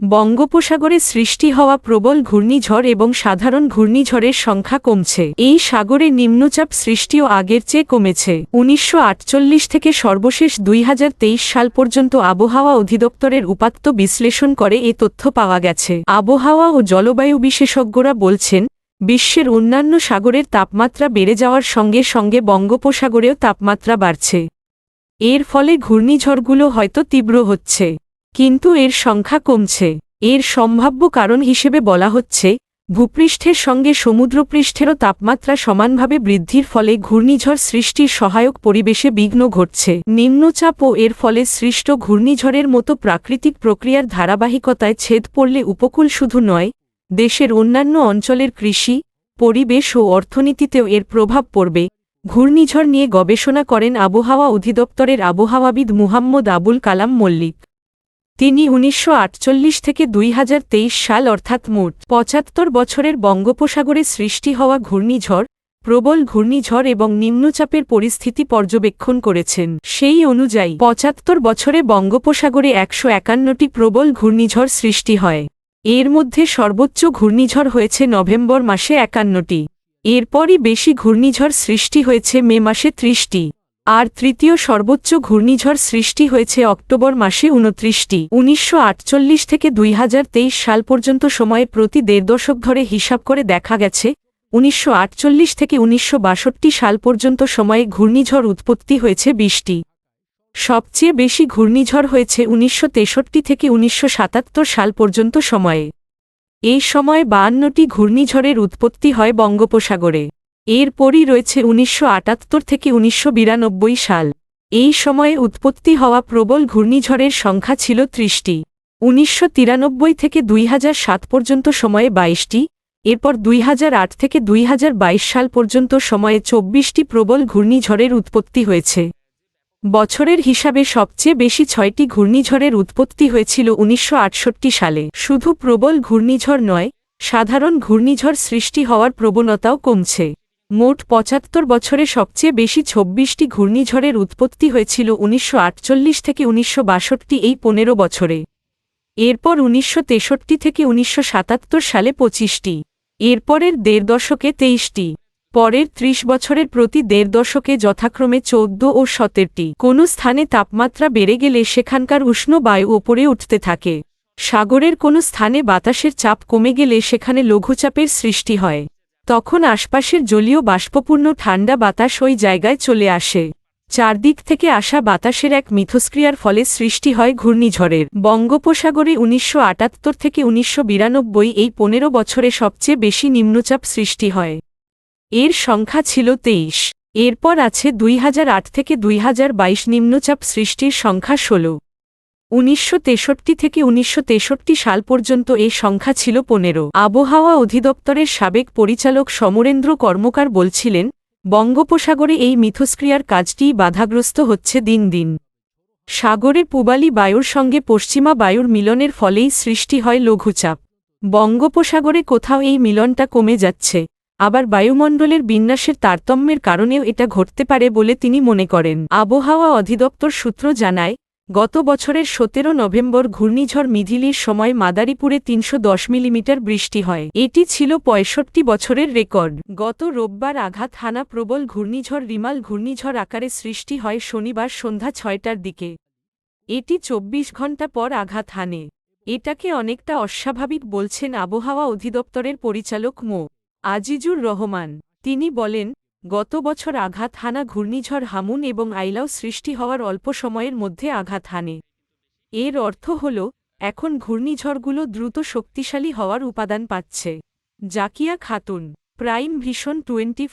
বঙ্গোপসাগরে সৃষ্টি হওয়া প্রবল ঘূর্ণিঝড় এবং সাধারণ ঘূর্ণিঝড়ের সংখ্যা কমছে। এই সাগরে নিম্নচাপ সৃষ্টিও আগের চেয়ে কমেছে। উনিশশো আটচল্লিশ থেকে সর্বশেষ দুই হাজার তেইশ সাল পর্যন্ত আবহাওয়া অধিদপ্তরের উপাত্ত বিশ্লেষণ করে এ তথ্য পাওয়া গেছে। আবহাওয়া ও জলবায়ু বিশেষজ্ঞরা বলছেন, বিশ্বের অন্যান্য সাগরের তাপমাত্রা বেড়ে যাওয়ার সঙ্গে সঙ্গে বঙ্গোপসাগরেও তাপমাত্রা বাড়ছে। এর ফলে ঘূর্ণিঝড়গুলো হয়তো তীব্র হচ্ছে। কিন্তু এর সংখ্যা কমছে। এর সম্ভাব্য কারণ হিসেবে বলা হচ্ছে, ভূপৃষ্ঠের সঙ্গে সমুদ্রপৃষ্ঠেরও তাপমাত্রা সমানভাবে বৃদ্ধির ফলে ঘূর্ণিঝড় সৃষ্টির সহায়ক পরিবেশে বিঘ্ন ঘটছে। নিম্নচাপ ও এর ফলে সৃষ্ট ঘূর্ণিঝড়ের মতো প্রাকৃতিক প্রক্রিয়ার ধারাবাহিকতায় ছেদ পড়লে উপকূল শুধু নয়, দেশের অন্যান্য অঞ্চলের কৃষি, পরিবেশ ও অর্থনীতিতেও এর প্রভাব পড়বে। ঘূর্ণিঝড় নিয়ে গবেষণা করেন আবহাওয়া অধিদপ্তরের আবহাওয়াবিদ মুহাম্মদ আবুল কালাম মল্লিক। তিনি উনিশশো আটচল্লিশ থেকে দুই হাজার তেইশ সাল অর্থাৎ মোট পঁচাত্তর বছরের বঙ্গোপসাগরে সৃষ্টি হওয়া ঘূর্ণিঝড়, প্রবল ঘূর্ণিঝড় এবং নিম্নচাপের পরিস্থিতি পর্যবেক্ষণ করেছেন। সেই অনুযায়ী পঁচাত্তর বছরে বঙ্গোপসাগরে একশো একান্নটি প্রবল ঘূর্ণিঝড় সৃষ্টি হয়। এর মধ্যে সর্বোচ্চ ঘূর্ণিঝড় হয়েছে নভেম্বর মাসে একান্নটি। এরপরই বেশি ঘূর্ণিঝড় সৃষ্টি হয়েছে মে মাসে ত্রিশটি। আর তৃতীয় সর্বোচ্চ ঘূর্ণিঝড় সৃষ্টি হয়েছে অক্টোবর মাসে উনত্রিশটি। উনিশশো আটচল্লিশ থেকে দুই হাজার তেইশ সাল পর্যন্ত সময়ে প্রতি দেড় দশক ধরে হিসাব করে দেখা গেছে, উনিশশো আটচল্লিশ থেকে উনিশশো বাষট্টি সাল পর্যন্ত সময়ে ঘূর্ণিঝড় উৎপত্তি হয়েছে বিশটি। সবচেয়ে বেশি ঘূর্ণিঝড় হয়েছে উনিশশো তেষট্টি থেকে উনিশশো সাতাত্তর সাল পর্যন্ত সময়ে। এই সময়ে বায়ান্নটি ঘূর্ণিঝড়ের উৎপত্তি হয় বঙ্গোপসাগরে। এরপরই রয়েছে উনিশশো আটাত্তর থেকে উনিশশো বিরানব্বই সাল। এই সময়ে উৎপত্তি হওয়া প্রবল ঘূর্ণিঝড়ের সংখ্যা ছিল ত্রিশটি। উনিশশো তিরানব্বই থেকে দুই হাজার সাত পর্যন্ত সময়ে বাইশটি, এরপর দুই হাজার আট থেকে দুই হাজার বাইশ সাল পর্যন্ত সময়ে চব্বিশটি প্রবল ঘূর্ণিঝড়ের উৎপত্তি হয়েছে। বছরের হিসাবে সবচেয়ে বেশি ছয়টি ঘূর্ণিঝড়ের উৎপত্তি হয়েছিল উনিশশো আটষট্টি সালে। শুধু প্রবল ঘূর্ণিঝড় নয়, সাধারণ ঘূর্ণিঝড় সৃষ্টি হওয়ার প্রবণতাও কমছে। মোট পঁচাত্তর বছরে সবচেয়ে বেশি ছব্বিশটি ঘূর্ণিঝড়ের উৎপত্তি হয়েছিল উনিশশো আটচল্লিশ থেকে উনিশশো বাষট্টি এই পনেরো বছরে। এরপর উনিশশো তেষট্টি থেকে উনিশশো সাতাত্তর সালে পঁচিশটি। এরপরের দেড় দশকে তেইশটি। পরের ত্রিশ বছরের প্রতি দেড় দশকে যথাক্রমে চৌদ্দ ও সতেরটি। কোনো স্থানে তাপমাত্রা বেড়ে গেলে সেখানকার উষ্ণ বায়ু ওপরে উঠতে থাকে। সাগরের কোনো স্থানে বাতাসের চাপ কমে গেলে সেখানে লঘুচাপের সৃষ্টি হয়। তখন আশপাশের জলীয় বাষ্পপূর্ণ ঠান্ডা বাতাস ওই জায়গায় চলে আসে। চারদিক থেকে আসা বাতাসের এক মিথস্ক্রিয়ার ফলে সৃষ্টি হয় ঘূর্ণিঝড়ের। বঙ্গোপসাগরে উনিশশো আটাত্তর থেকে উনিশশো বিরানব্বই এই পনেরো বছরে সবচেয়ে বেশি নিম্নচাপ সৃষ্টি হয়। এর সংখ্যা ছিল তেইশ। এরপর আছে দুই হাজার আট থেকে দুই হাজার বাইশ নিম্নচাপ সৃষ্টির সংখ্যা ষোল। উনিশশো তেষট্টি থেকে উনিশশো তেষট্টি সাল পর্যন্ত এ সংখ্যা ছিল পনেরো। আবহাওয়া অধিদপ্তরের সাবেক পরিচালক সমরেন্দ্র কর্মকার বলছিলেন, বঙ্গোপসাগরে এই মিথস্ক্রিয়ার কাজটিই বাধাগ্রস্ত হচ্ছে দিন দিন। সাগরে পূবালি বায়ুর সঙ্গে পশ্চিমা বায়ুর মিলনের ফলেই সৃষ্টি হয় লঘুচাপ। বঙ্গোপসাগরে কোথাও এই মিলনটা কমে যাচ্ছে, আবার বায়ুমণ্ডলের বিন্যাসের তারতম্যের কারণেও এটা ঘটতে পারে বলে তিনি মনে করেন। আবহাওয়া অধিদপ্তর সূত্র জানায় গত বছরের সতেরো নভেম্বর ঘূর্ণিঝড় মিধিলির সময় মাদারীপুরে তিনশো দশ মিলিমিটার বৃষ্টি হয়। এটি ছিল পঁয়ষট্টি বছরের রেকর্ড। গত রোববার আঘাত হানা প্রবল ঘূর্ণিঝড় রিমাল ঘূর্ণিঝড় আকারে সৃষ্টি হয় শনিবার সন্ধ্যা ছয়টার দিকে। এটি চব্বিশ ঘণ্টা পর আঘাত হানে। এটাকে অনেকটা অস্বাভাবিক বলছেন আবহাওয়া অধিদপ্তরের পরিচালক মো. আজিজুর রহমান। তিনি বলেন গত বছর আঘাত হানা ঘূর্ণিঝড় হামুন এবং আইলাও সৃষ্টি হওয়ার অল্প সময়ের মধ্যে আঘাত হানে। এর অর্থ হল, এখন ঘূর্ণিঝড়গুলো দ্রুত শক্তিশালী হওয়ার উপাদান পাচ্ছে। Zakia Khatun, prime vision twenty